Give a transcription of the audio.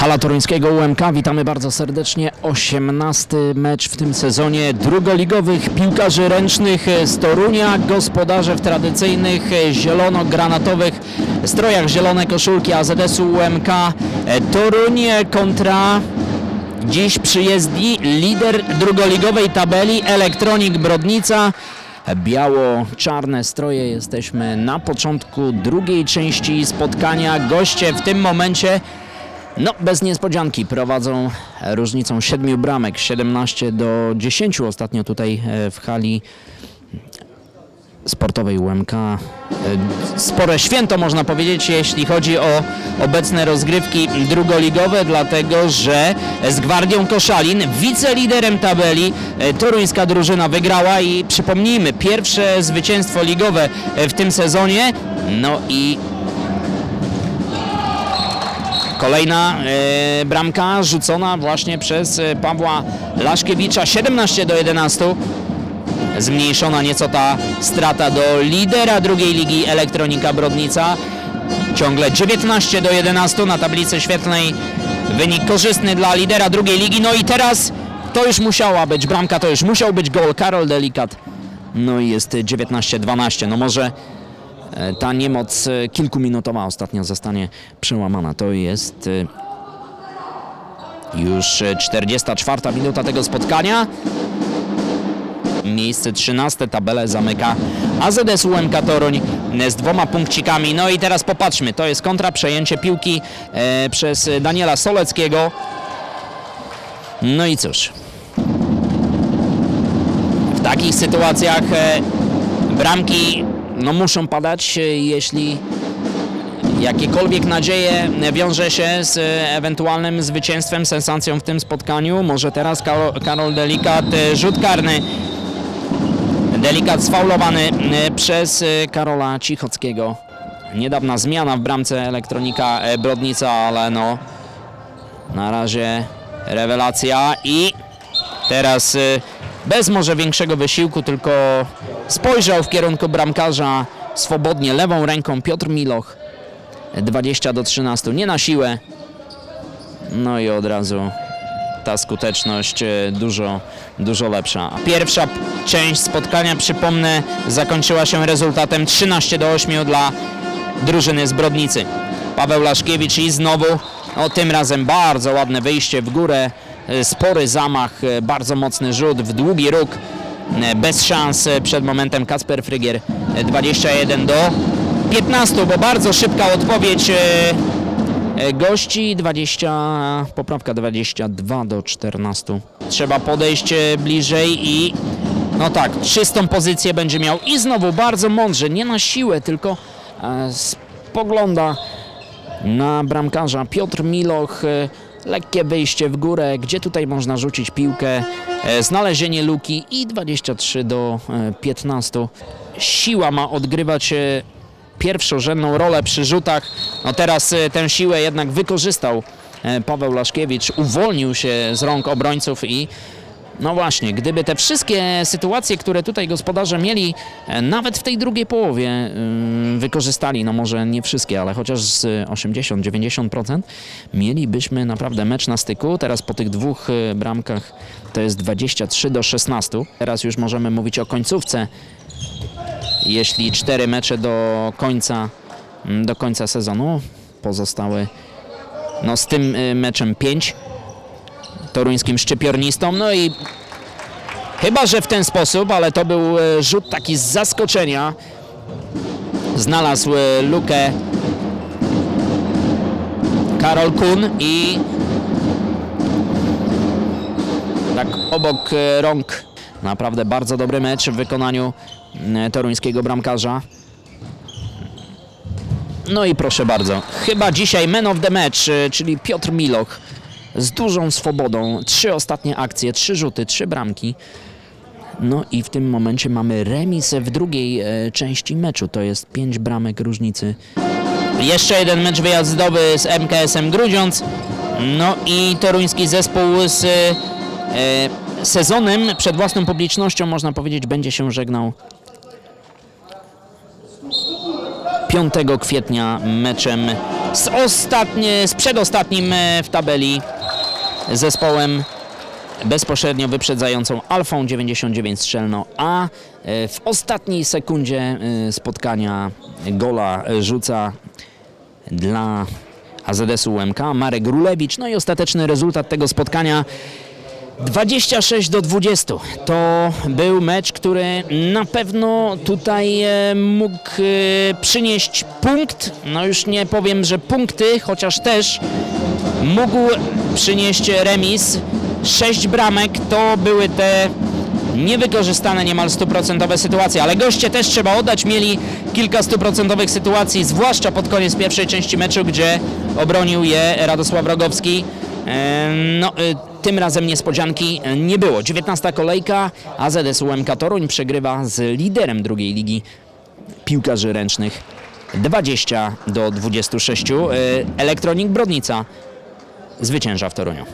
Hala Toruńskiego UMK, witamy bardzo serdecznie. 18 mecz w tym sezonie drugoligowych piłkarzy ręcznych z Torunia, gospodarze w tradycyjnych zielono-granatowych strojach zielone koszulki AZS-u UMK. Toruń kontra dziś przyjezdni lider drugoligowej tabeli Elektronik Brodnica. Biało-czarne stroje, jesteśmy na początku drugiej części spotkania. Goście w tym momencie no, bez niespodzianki prowadzą różnicą 7 bramek, 17 do 10 ostatnio tutaj e, w hali sportowej UMK. E, Spore święto można powiedzieć, jeśli chodzi o obecne rozgrywki drugoligowe, dlatego że z Gwardią Koszalin, wiceliderem tabeli, e, toruńska drużyna wygrała i przypomnijmy, pierwsze zwycięstwo ligowe w tym sezonie. No i Kolejna e, bramka rzucona właśnie przez e, Pawła Laszkiewicza 17 do 11. Zmniejszona nieco ta strata do lidera drugiej ligi Elektronika Brodnica. Ciągle 19 do 11 na tablicy świetlnej. Wynik korzystny dla lidera drugiej ligi. No i teraz to już musiała być bramka, to już musiał być gol. Karol Delikat. No i jest 19-12. No może ta niemoc e, kilkuminutowa ostatnio zostanie przełamana. To jest e, już 44 minuta tego spotkania. Miejsce 13, tabelę zamyka AZS UMK Toruń z dwoma punkcikami. No i teraz popatrzmy, to jest kontra, przejęcie piłki e, przez Daniela Soleckiego. No i cóż. W takich sytuacjach e, bramki no muszą padać, e, jeśli jakiekolwiek nadzieje wiąże się z e, ewentualnym zwycięstwem, sensacją w tym spotkaniu. Może teraz Karol, Delikat, e, rzut karny. Delikat sfaulowany przez Karola Cichockiego. Niedawna zmiana w bramce elektronika Brodnica, ale no na razie rewelacja i teraz bez może większego wysiłku, tylko spojrzał w kierunku bramkarza swobodnie lewą ręką Piotr Miloch. 20 do 13, nie na siłę. No i od razu ta skuteczność dużo, dużo lepsza. Pierwsza część spotkania, przypomnę, zakończyła się rezultatem 13 do 8 dla drużyny z Brodnicy. Paweł Laszkiewicz i znowu, o tym razem bardzo ładne wyjście w górę, spory zamach, bardzo mocny rzut w długi róg. Bez szans przed momentem Kasper Frygier 21 do 15, bo bardzo szybka odpowiedź gości 20, poprawka 22 do 14. Trzeba podejść bliżej i no tak, czystą pozycję będzie miał i znowu bardzo mądrze, nie na siłę, tylko spogląda na bramkarza Piotr Miloch. Lekkie wyjście w górę, gdzie tutaj można rzucić piłkę, znalezienie luki i 23 do 15. Siła ma odgrywać pierwszorzędną rolę przy rzutach. No teraz tę siłę jednak wykorzystał Paweł Laszkiewicz, uwolnił się z rąk obrońców i no właśnie, gdyby te wszystkie sytuacje, które tutaj gospodarze mieli, nawet w tej drugiej połowie wykorzystali, no może nie wszystkie, ale chociaż z 80-90%, mielibyśmy naprawdę mecz na styku. Teraz po tych dwóch bramkach to jest 23 do 16. Teraz już możemy mówić o końcówce. Jeśli cztery mecze do końca, do końca sezonu pozostały no z tym meczem 5 toruńskim szczypiornistom. No i chyba, że w ten sposób, ale to był rzut taki z zaskoczenia. Znalazł lukę Karol Kun i tak obok rąk naprawdę bardzo dobry mecz w wykonaniu toruńskiego bramkarza. No i proszę bardzo, chyba dzisiaj man of the match, czyli Piotr Miloch z dużą swobodą. Trzy ostatnie akcje, trzy rzuty, trzy bramki. No i w tym momencie mamy remis w drugiej e, części meczu. To jest pięć bramek różnicy. Jeszcze jeden mecz wyjazdowy z MKS-em Grudziądz. No i toruński zespół z e, sezonem przed własną publicznością, można powiedzieć, będzie się żegnał 5 kwietnia meczem z, ostatnie, z przedostatnim e, w tabeli zespołem bezpośrednio wyprzedzającą Alfą 99 Strzelno, a e, w ostatniej sekundzie e, spotkania gola rzuca dla AZS-u UMK Marek Rulewicz. No i ostateczny rezultat tego spotkania 26 do 20. To był mecz, który na pewno tutaj e, mógł przynieść punkt. No już nie powiem, że punkty, chociaż też mógł przynieść remis. Sześć bramek to były te niewykorzystane niemal stuprocentowe sytuacje, ale goście też trzeba oddać, mieli kilka stuprocentowych sytuacji, zwłaszcza pod koniec pierwszej części meczu, gdzie obronił je Radosław Rogowski. No, e, tym razem niespodzianki nie było. 19 kolejka, AZS UMK Toruń przegrywa z liderem drugiej ligi piłkarzy ręcznych 20 do 26. E, Elektronik Brodnica zwycięża w Toruniu.